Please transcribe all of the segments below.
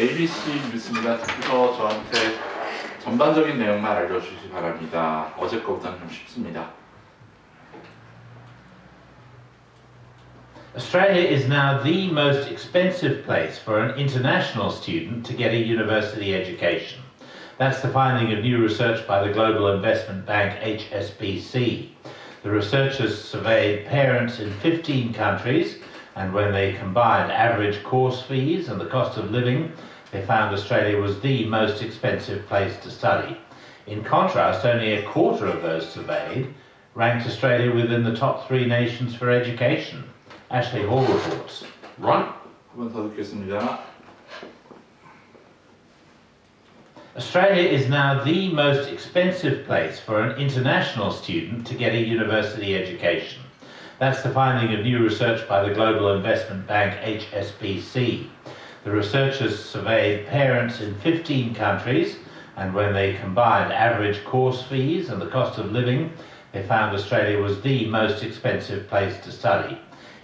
ABC 뉴스입니다. 듣고서 저한테 전반적인 내용만 알려주시기 바랍니다. 어제 거보다는 좀 쉽습니다. Australia is now the most expensive place for an international student to get a university education. That's the finding of new research by the global investment bank HSBC. The researchers surveyed parents in 15 countries, and when they combined average course fees and the cost of living, they found Australia was the most expensive place to study. In contrast, only a quarter of those surveyed ranked Australia within the top three nations for education. Ashley Hall reports. Right? Australia is now the most expensive place for an international student to get a university education. That's the finding of new research by the global investment bank HSBC. The researchers surveyed parents in 15 countries, and when they combined average course fees and the cost of living, they found Australia was the most expensive place to study.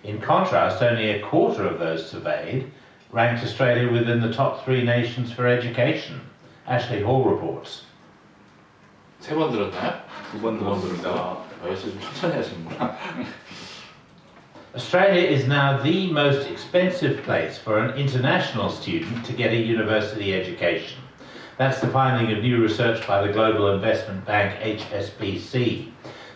In contrast, only a quarter of those surveyed ranked Australia within the top three nations for education. Ashley Hall reports. 세 번 들었나요? 두 번 두번 들었습니다. 들었어요. 아, 역시 좀 천천히 하시는구나. Australia is now the most expensive place for an international student to get a university education. That's the finding of new research by the global investment bank HSBC.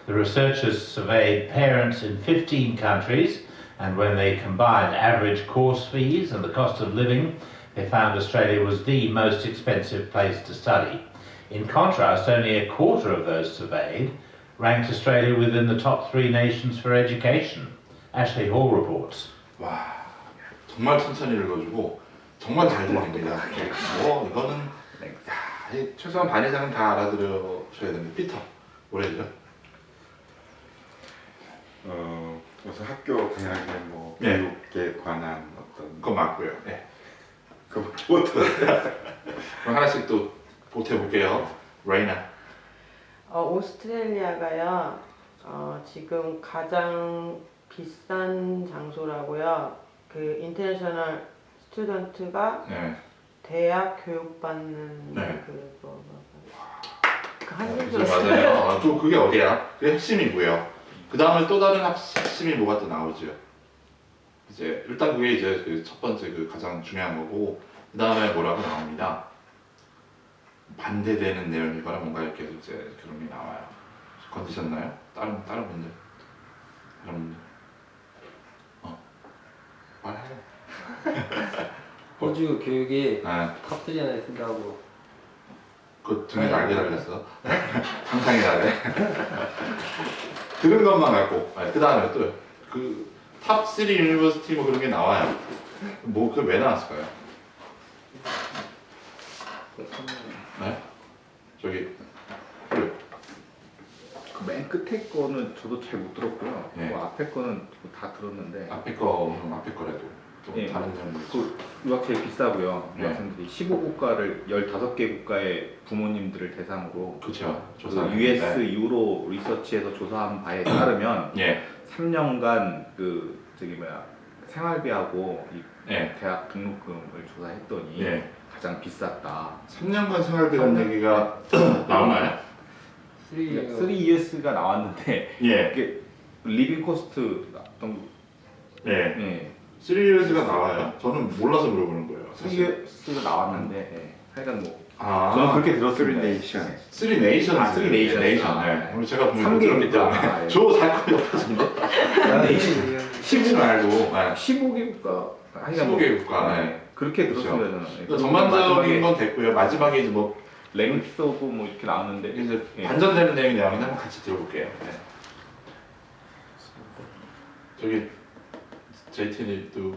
The researchers surveyed parents in 15 countries, and when they combined average course fees and the cost of living, they found Australia was the most expensive place to study. In contrast, only a quarter of those surveyed ranked Australia within the top three nations for education. Ashley Hall reports. 와, 정말 천천히 읽어주고 정말 잘 들립니다. 뭐 이거는 야, 이 최소한 반 이상은 다 알아들으셔야 됩니다. 피터, 뭐래죠? 어, 우선 학교 그냥에 뭐 네. 교육에 관한 어떤 그거 맞고요. 네. 그거밖에 못 들었어요. 하나씩 또 보태볼게요. 레이나. 어, 오스트레일리아가요, 어, 지금 가장 비싼 장소라고요. 그 인터내셔널 스튜던트가 네. 대학 교육받는 네. 그 뭐, 뭐, 그 이제 한줄 맞아요. 아, 또 그게 어디야? 그게 핵심이고요. 그 다음에 또 다른 합- 핵심이 뭐가 또 나오죠. 이제 일단 그게 이제 그 첫 번째 그 가장 중요한 거고 그 다음에 뭐라고 나옵니다. 반대되는 내용이거나 뭔가 이렇게 이제 그런 게 나와요. 건드셨나요? 다른 다른 분들, 다른 분들. 어, 말해요. 호주 교육이 네. 탑3 안에 든다고 그 등에 날개 달렸어. 상상이 나네. 들은 것만 갖고. 그 다음에 또 그 탑3 유니버시티 뭐 그런 게 나와요. 뭐 그 왜 나왔을까요? 네? 저기 그, 그맨 끝에 거는 저도 잘 못 들었고요. 네. 그 앞에 거는 다 들었는데 앞에 거 앞에 거라도 또 예. 다른 점이 그 유학생 비싸고요. 네. 유학생들이 15국가를 15개 국가의 부모님들을 대상으로 그렇죠. 그 조사. US 유로 리서치에서 조사한 바에 따르면 예. 3년간 그 저기 뭐야 생활비하고 이 예. 대학 등록금을 조사했더니 예. 가장 비쌌다. 3년간 생활비라는 얘기가 나오나요? 3 3 years가 나왔는데 예. 이게 리빙 코스트 정도 예. 예. 3years가 나와요. 저는 몰라서 물어보는 거예요. 3 사실. years가 나왔는데 예. 하여간 뭐 아. 저는 그렇게 들었습니다. 쓰리 네이션 아, Three Nations. 네이션 아, 네. 네. 오늘 제가 분명 삼 들었기 개국가. 때문에 아, 예. 저살거 10은 알고 네. 15개 국가 하여간 뭐 15개 국가 네. 예. 그렇게 그렇죠. 들었습니다 저는. 예. 그래서 전반적인 건 됐고요 마지막에 이제 뭐 랭스 오브 뭐 이렇게 나왔는데 이제 예. 반전되는 내용이 나오긴 한번 같이 들어볼게요 네. 저기 JT도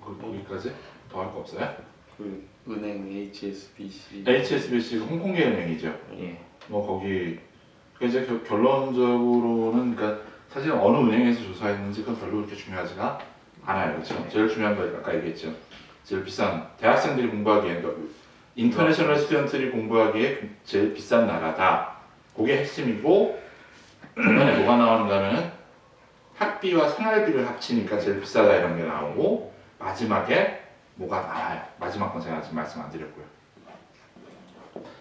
거기까지 더 할 거 없어요? 그 은행 HSBC HSBC가 홍콩계 은행이죠 예. 뭐 거기 그 이제 겨- 결론적으로는 그러니까 사실 어느 은행에서 조사했는지 그건 별로 그렇게 중요하지가 않아요, 그렇죠? 제일 중요한 거 아까 얘기했죠. 제일 비싼 대학생들이 공부하기에 그러니까 인터내셔널 스튜던트들이 공부하기에 제일 비싼 나라다. 그게 핵심이고 중간에 뭐가 나오는가 하면은 학비와 생활비를 합치니까 제일 비싸다 이런 게 나오고 마지막에 뭐가 나와요. 마지막 건 제가 아직 말씀 안 드렸고요.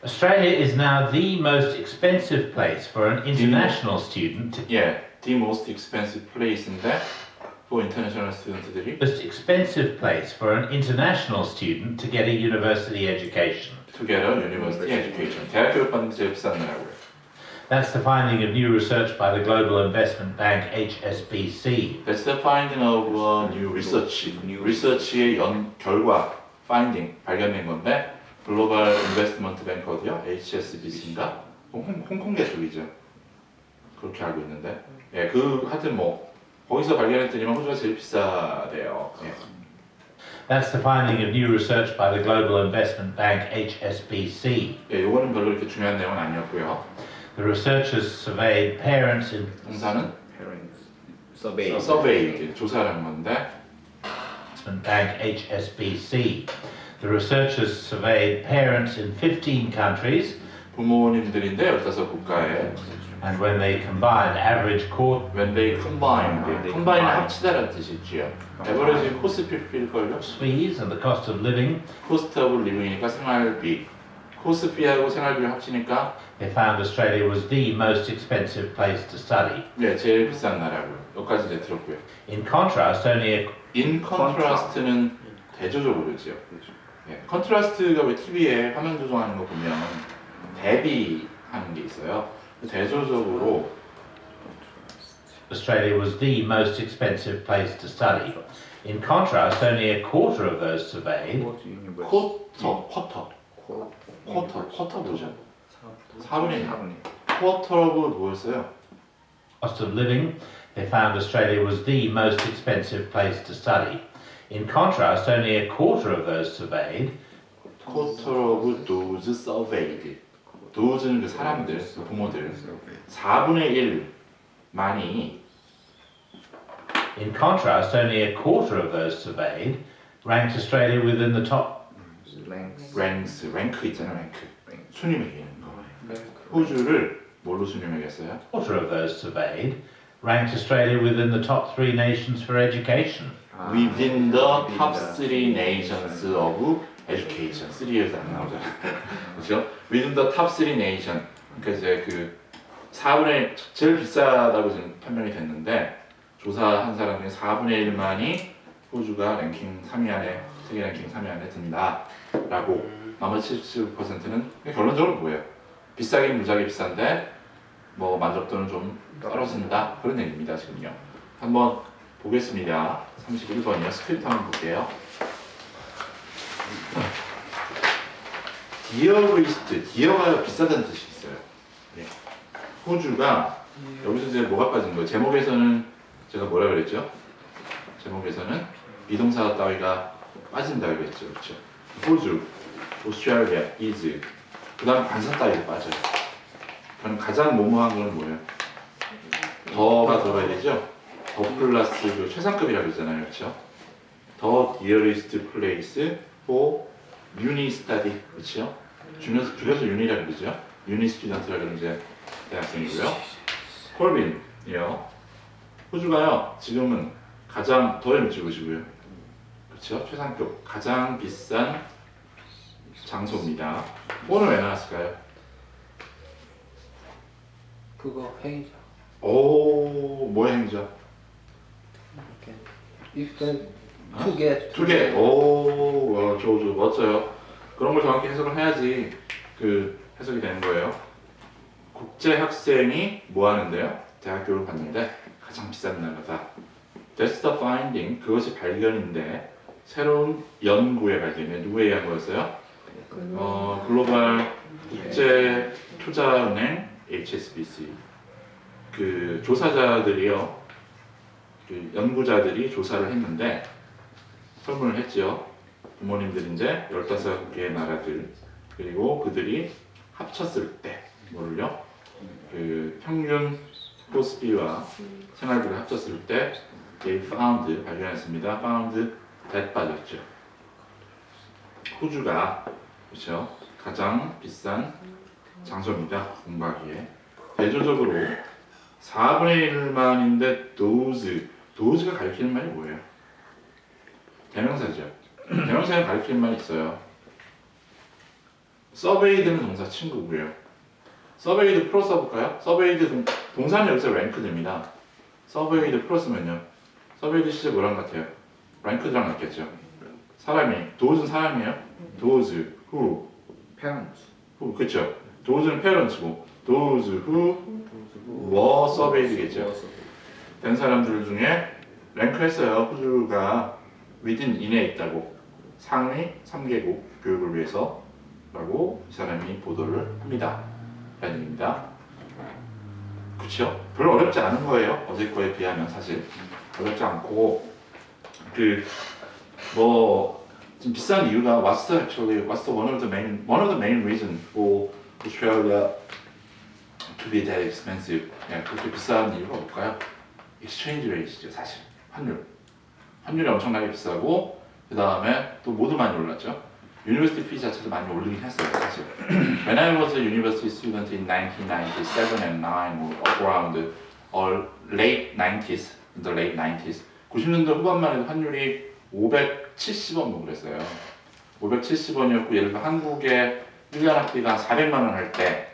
Australia is now the most expensive place for an international student to 예, the most expensive place인데 for international student들이 most expensive place for an international student to get a university education. to get a university education. 대학 교육 받는 게 제일 비싼 나라고요. That's the finding of new research by the Global Investment Bank HSBC. That's the finding of a new research. new research의 연 결과 finding 발견된 건데 글로벌 인베스트먼트 뱅크 어디요? HSBC인가? 홍, 홍콩계 쪽이죠. 그렇게 알고 있는데 예, 그 하여튼 뭐 거기서 발견했더니만 호주가 제일 비싸대요. 예. That's the finding of new research by the Global Investment Bank HSBC. 예, 요거는 별로 이렇게 중요한 내용은 아니었고요. The researchers surveyed parents in 동사는 parents survey survey 조사를 한 건데 Investment Bank HSBC. The researchers surveyed parents in 15 countries, 부모님들인데 15국가에 and when they combined average court when they combine, When they combine은 combine. 합치다라는 뜻이지요. 에버리지 코스피일걸요? fees and the cost of living, 코스트 오브 리빙이니까 생활비. 코스피하고 생활비를 합치니까 they found Australia was the most expensive place to study. 네, 제일 비싼 나라고요. 여기까지 이제 들었고요. In contrast, only a In contrast는 대조적으로죠. 네, 컨트라스트가 왜 TV에 화면 조정하는 거 보면 대비하는 게 있어요. 대조적으로 Australia was the most expensive place to study. In contrast, only a quarter of those surveyed Quote university 쿼터, 쿼터, Quote 쿼터, 쿼터 뭐죠? 4분의 1. 4분의 쿼터라고 뭐였어요? cost of living, they found Australia was the most expensive place to study. In contrast, only a quarter of those surveyed quarter of those surveyed. those는 그 사람들, 그 부모들. 4분의 1만이 In contrast, only a quarter of those surveyed ranked Australia within the top ranks ranks, 랭크 있잖아, 랭크. rank 순위 매기는 거. 호주를 뭘로 순위 매겼어요? quarter of those surveyed ranked Australia within the top three nations for education. 아, Within the within top the- three nations of education. 3에서 안 나오잖아. 그죠? Within the top three nation. 그러니까 이제 그 4분의 제일 비싸다고 지금 판명이 됐는데 조사한 사람 중에 4분의 1만이 호주가 랭킹 3위 안에 세계 랭킹 3위 안에 든다 라고 나머지 77%는 결론적으로 뭐예요? 비싸긴 무지하게 비싼데 뭐 만족도는 좀 떨어진다 그런 얘기입니다 지금요. 한번 보겠습니다. 31번이요. 스크립트 한번 볼게요. 디어 리스트, 디어가 비싸다는 뜻이 있어요. 예. 호주가 여기서 이제 뭐가 빠진 거예요? 제목에서는 제가 뭐라 그랬죠? 제목에서는 비동사 따위가 빠진다 그랬죠, 그렇죠? 호주, 오스트레일리아, 이즈, 그 다음 관사 따위가 빠져요. 그럼 가장 모모한 거는 뭐예요? 더가 들어가야 되죠? 더 플러스 그 최상급이라고 그러잖아요, 그렇죠? 더 디어리스트 플레이스 for uni study, 그렇죠? 줄여서, 줄여서 유니라고 그러죠? 유니 스튜던트라 그러는 이제 대학생이고요. 콜빈이요. 호주가요, 지금은 가장 더를 찍으시고요. 그렇죠? 최상급, 가장 비싼 장소입니다. 오늘 왜 나왔을까요? 그거 행위자. 오, 뭐의 can to get 두 개. 오, 와, 저, 저 멋져요. 그런 걸 정확히 해석을 해야지 그 해석이 되는 거예요. 국제 학생이 뭐 하는데요? 대학교를 갔는데 가장 비싼 나라다. That's the finding. 그것이 발견인데 새로운 연구의 발견이 누구에 의한 거였어요? 어, 글로벌 국제 투자은행 HSBC 그 조사자들이요, 그 연구자들이 조사를 했는데 설문을 했죠. 부모님들인데 15개의 나라들 그리고 그들이 합쳤을 때 뭐를요? 그 평균 코스피와 생활비를 합쳤을 때 they found 발견했습니다. found that 빠졌죠. 호주가 그렇죠 가장 비싼 장소입니다. 공부하기에 대조적으로 4분의 1만인데 those those가 가리키는 말이 뭐예요? 대명사죠. 대명사는 말이 있어요. 서베이드는 동사 친구고요. 서베이드 플러스 써볼까요? 서베이드 동, 동사는 여기서 랭크 됩니다. 서베이드 플러스면요. 서베이드 시제 뭐랑 같아요? 랭크랑 같겠죠. 사람이, 도우즈는 사람이에요. 도우즈, who, parents. who, 그쵸? 도우즈는 parents고, those who were surveyed겠죠. 된 사람들 중에 랭크했어요. 호주가 within 인에 있다고 상위 3개국 교육을 위해서 라고 이 사람이 보도를 합니다. 라는 얘기입니다. 그렇죠? 별로 어렵지 않은 거예요. 어제 거에 비하면 사실 어렵지 않고 그뭐 좀 비싼 이유가 what's the actually what's the one of the main one of the main reason for Australia to be that expensive? 예, 그렇게 비싼 이유가 뭘까요? exchange rate죠 사실 환율 환율이 엄청나게 비싸고 그 다음에 또 모두 많이 올랐죠. 유니버시티 피 자체도 많이 올리긴 했어요 사실. When I was a university student in 1997 and 9 or around the or late 90s in the late 90s 90년대 후반만 해도 환율이 570원 뭐 그랬어요. 570원이었고 예를 들어 한국의 1년 학비가 400만 원 할 때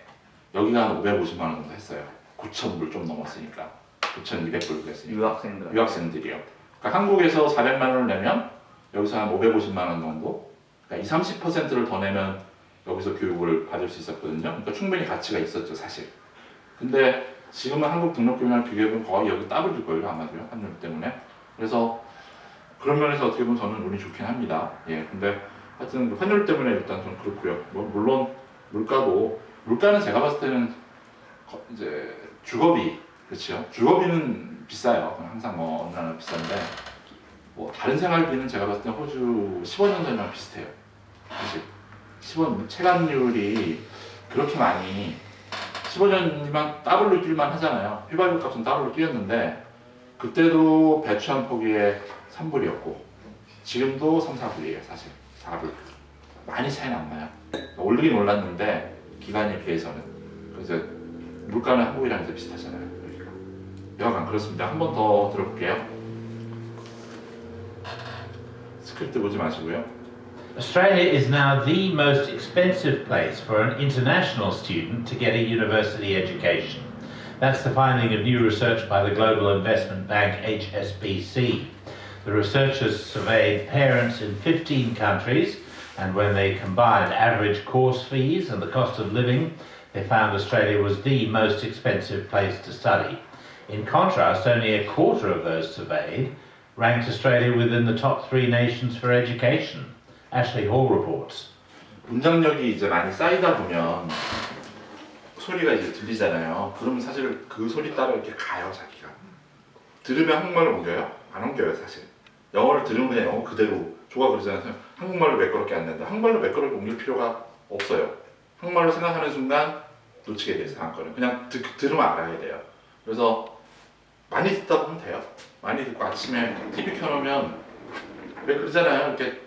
여기가 한 550만 원 정도 했어요. 9,000불 좀 넘었으니까. 9,200불 그랬으니까. 유학생들. 유학생들이요. 그러니까 한국에서 400만 원을 내면 여기서 한 550만 원 정도, 그러니까 20, 30%를 더 내면 여기서 교육을 받을 수 있었거든요. 그러니까 충분히 가치가 있었죠, 사실. 근데 지금은 한국 등록금이랑 비교해보면 거의 여기 더블일 걸요, 아마도요, 환율 때문에. 그래서 그런 면에서 어떻게 보면 저는 운이 좋긴 합니다. 예, 근데 하여튼 그 환율 때문에 일단 좀 그렇고요. 뭐 물론 물가도 물가는 제가 봤을 때는 거- 이제 주거비 그렇죠. 주거비는 비싸요. 항상 뭐 어느 나라 비싼데 뭐 다른 생활비는 제가 봤을 때 호주 15년 전이랑 비슷해요. 사실 15년 체감률이 그렇게 많이 15년이면 더블로 뛸만 하잖아요. 휘발유 값은 더블로 뛰었는데 그때도 배추 한 포기에 3불이었고 지금도 3, 4불이에요 사실 4불 많이 차이는 안 나요 올리긴 올랐는데 기간에 비해서는 그래서 물가는 한국이랑 이제 비슷하잖아요 여기가 여하간 그렇습니다 한 번 더 들어볼게요 스크립트 보지 마시고요 Australia is now the most expensive place for an international student to get a university education. That's the finding of new research by the global investment bank HSBC. The researchers surveyed parents in 15 countries, and when they combined average course fees and the cost of living, they found Australia was the most expensive place to study. In contrast, only a quarter of those surveyed ranked Australia within the top three nations for education. Ashley Hall reports. 문장력이 이제 많이 쌓이다 보면 소리가 이제 들리잖아요. 그러면 사실 그 소리 따라 이렇게 가요, 자기가. 들으면 한국말로 옮겨요? 안 옮겨요, 사실. 영어를 들으면 그냥 영어 그대로 조가 그러잖아요. 한국말로 매끄럽게 안 된다. 한국말로 매끄럽게 옮길 필요가 없어요. 한국말로 생각하는 순간 놓치게 돼요, 상황거는. 그냥 듣, 들으면 알아야 돼요. 그래서 많이 듣다 보면 돼요. 많이 듣고 아침에 TV 켜놓으면 왜 그러잖아요. 이렇게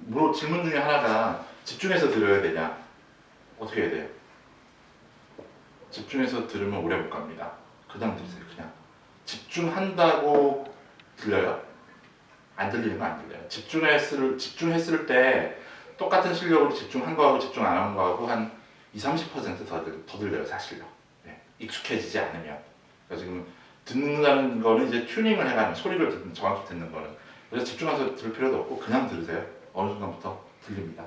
물어 질문 중에 하나가 집중해서 들어야 되냐? 어떻게 해야 돼요? 집중해서 들으면 오래 못 갑니다. 그냥 들으세요. 그냥 집중한다고 들려요? 안 들리는 거 안 들려요. 집중했을 집중했을 때 똑같은 실력으로 집중한 거하고 집중 안 한 거하고 한 2, 30%더 더 들려요, 사실요. 네. 익숙해지지 않으면. 그래서 지금 듣는다는 거는 이제 튜닝을 해가는 소리를 듣는 정확히 듣는 거는 그래서 집중해서 들을 필요도 없고 그냥 들으세요. 어느 순간부터 들립니다.